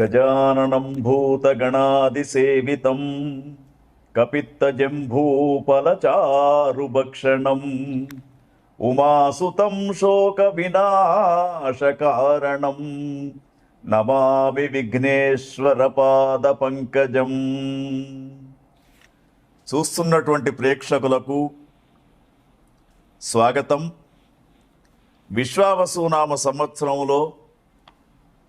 గజాననం భూతగణాదిసేవితం కపిత్తజంభూపలచారుభక్షణం ఉమాసుతం శోక వినాశకారణం నమామి విఘ్నేశ్వర పాద పంకజం చూస్తున్నటువంటి ప్రేక్షకులకు స్వాగతం. విశ్వావసునామ సంవత్సరంలో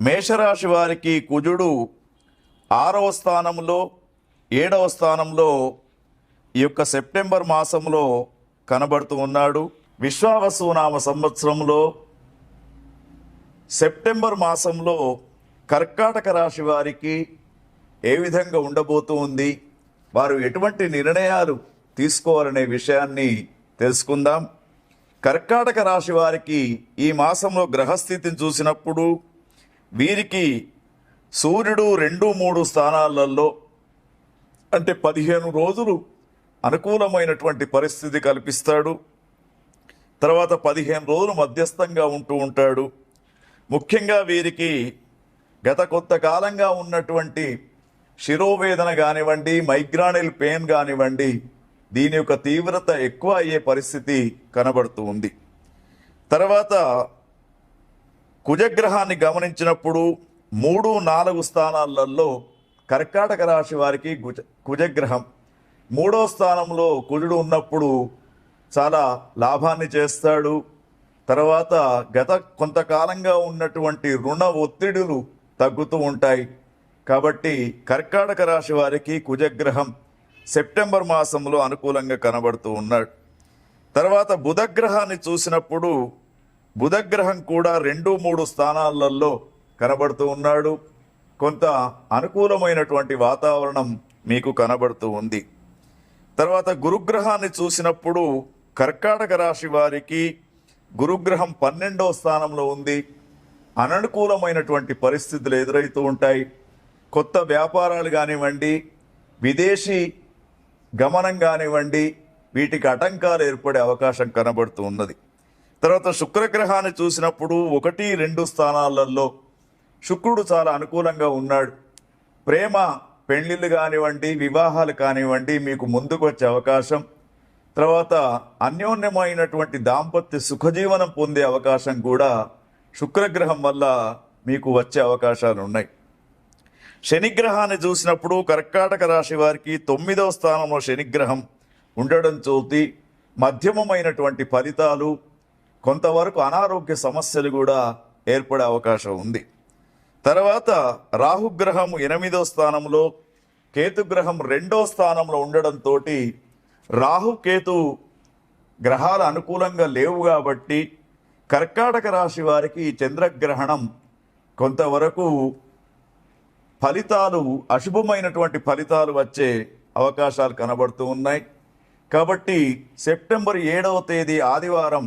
మేషరాశి వారికి కుజుడు ఆరవ స్థానంలో ఏడవ స్థానంలో ఈ యొక్క సెప్టెంబర్ మాసంలో కనబడుతూ ఉన్నాడు. విశ్వావసునామ సంవత్సరంలో సెప్టెంబర్ మాసంలో కర్కాటక రాశి వారికి ఏ విధంగా ఉండబోతూ ఉంది వారు ఎటువంటి నిర్ణయాలు తీసుకోవాలనే విషయాన్ని తెలుసుకుందాం. కర్కాటక రాశి వారికి ఈ మాసంలో గ్రహస్థితిని చూసినప్పుడు వీరికి సూర్యుడు రెండు మూడు స్థానాలలో అంటే పదిహేను రోజులు అనుకూలమైనటువంటి పరిస్థితి కల్పిస్తాడు. తర్వాత పదిహేను రోజులు మధ్యస్థంగా ఉంటూ ఉంటాడు. ముఖ్యంగా వీరికి గత కొత్త కాలంగా ఉన్నటువంటి శిరోవేదన కానివ్వండి మైగ్రానిల్ పెయిన్ కానివ్వండి దీని యొక్క తీవ్రత ఎక్కువ అయ్యే పరిస్థితి కనబడుతూ ఉంది. తర్వాత కుజగ్రహాన్ని గమనించినప్పుడు మూడు నాలుగు స్థానాలలో కర్కాటక రాశి వారికి కుజ కుజగ్రహం. మూడో స్థానంలో కుజుడు ఉన్నప్పుడు చాలా లాభాన్ని చేస్తాడు. తర్వాత గత కొంతకాలంగా ఉన్నటువంటి రుణ ఒత్తిడులు తగ్గుతూ ఉంటాయి. కాబట్టి కర్కాటక రాశి వారికి కుజగ్రహం సెప్టెంబర్ మాసంలో అనుకూలంగా కనబడుతూ ఉన్నాడు. తర్వాత బుధగ్రహాన్ని చూసినప్పుడు బుధగ్రహం కూడా రెండు మూడు స్థానాలలో కనబడుతూ ఉన్నాడు. కొంత అనుకూలమైనటువంటి వాతావరణం మీకు కనబడుతూ ఉంది. తర్వాత గురుగ్రహాన్ని చూసినప్పుడు కర్కాటక రాశి వారికి గురుగ్రహం పన్నెండవ స్థానంలో ఉంది. అననుకూలమైనటువంటి పరిస్థితులు ఎదురవుతూ ఉంటాయి. కొత్త వ్యాపారాలు కానివ్వండి విదేశీ గమనం కానివ్వండి వీటికి ఆటంకాలు ఏర్పడే అవకాశం కనబడుతూ ఉన్నది. తర్వాత శుక్రగ్రహాన్ని చూసినప్పుడు ఒకటి రెండు స్థానాలలో శుక్రుడు చాలా అనుకూలంగా ఉన్నాడు. ప్రేమ పెళ్ళిళ్ళు కానివ్వండి వివాహాలు కానివ్వండి మీకు ముందుకు వచ్చే అవకాశం. తర్వాత అన్యోన్యమైనటువంటి దాంపత్య సుఖజీవనం పొందే అవకాశం కూడా శుక్రగ్రహం వల్ల మీకు వచ్చే అవకాశాలు ఉన్నాయి. శనిగ్రహాన్ని చూసినప్పుడు కర్కాటక రాశి వారికి తొమ్మిదవ స్థానంలో శనిగ్రహం ఉండడం చూసి మధ్యమమైనటువంటి ఫలితాలు కొంతవరకు అనారోగ్య సమస్యలు కూడా ఏర్పడే అవకాశం ఉంది. తర్వాత రాహుగ్రహం ఎనిమిదో స్థానంలో కేతుగ్రహం రెండో స్థానంలో ఉండడంతో రాహు కేతు గ్రహాలు అనుకూలంగా లేవు కాబట్టి కర్కాటక రాశి వారికి చంద్రగ్రహణం కొంతవరకు ఫలితాలు అశుభమైనటువంటి ఫలితాలు వచ్చే అవకాశాలు కనబడుతూ ఉన్నాయి. కాబట్టి సెప్టెంబర్ ఏడవ తేదీ ఆదివారం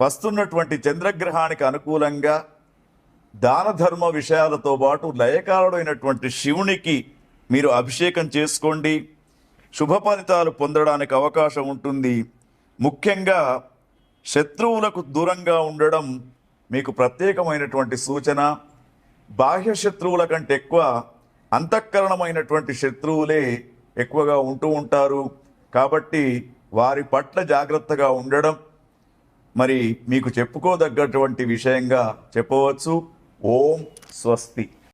వస్తున్నటువంటి చంద్రగ్రహానికి అనుకూలంగా దాన ధర్మ విషయాలతో పాటు లయకారుడైనటువంటి శివునికి మీరు అభిషేకం చేసుకోండి. శుభ ఫలితాలు పొందడానికి అవకాశం ఉంటుంది. ముఖ్యంగా శత్రువులకు దూరంగా ఉండడం మీకు ప్రత్యేకమైనటువంటి సూచన. బాహ్య శత్రువుల కంటే ఎక్కువ అంతఃకరణమైనటువంటి శత్రువులే ఎక్కువగా ఉంటూ ఉంటారు. కాబట్టి వారి పట్ల జాగ్రత్తగా ఉండడం. మరి మీకు చెప్పుకోదగ్గటువంటి విషయంగా చెప్పవచ్చు. ఓం స్వస్తి.